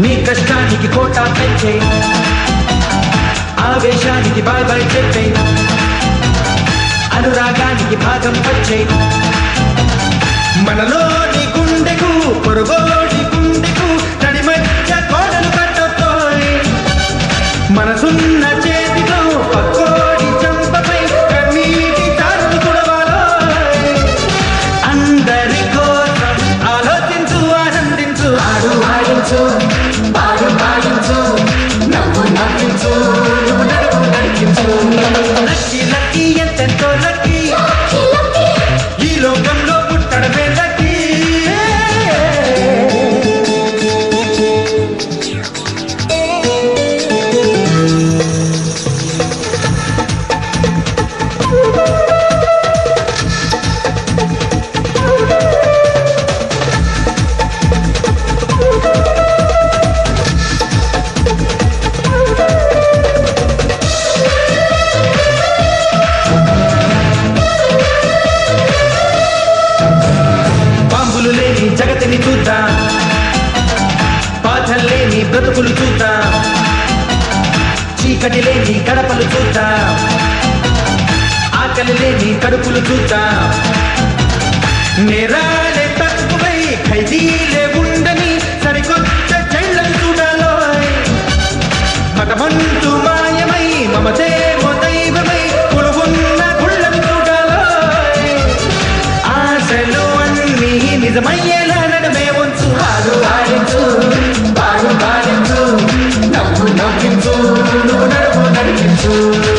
నీ కష్టానికి కోటా పెంచే ఆవేశానికి బాయ్ బాయ్ చెప్పే. అనురాగానికి భాగం వచ్చే మనలోని గుండెకు పొరుగోడి జగతిని చూద్దా. పాఠం లేని బ్రతుకులు చూద్దా. చీకటి లేని గడపలు చూద్దా. ఆకలి లేని కడుపులు చూద్దా. నేరా పాడు పాడించు నవ్వు నవ్వించు నువ్వు నడుపు నడిపించు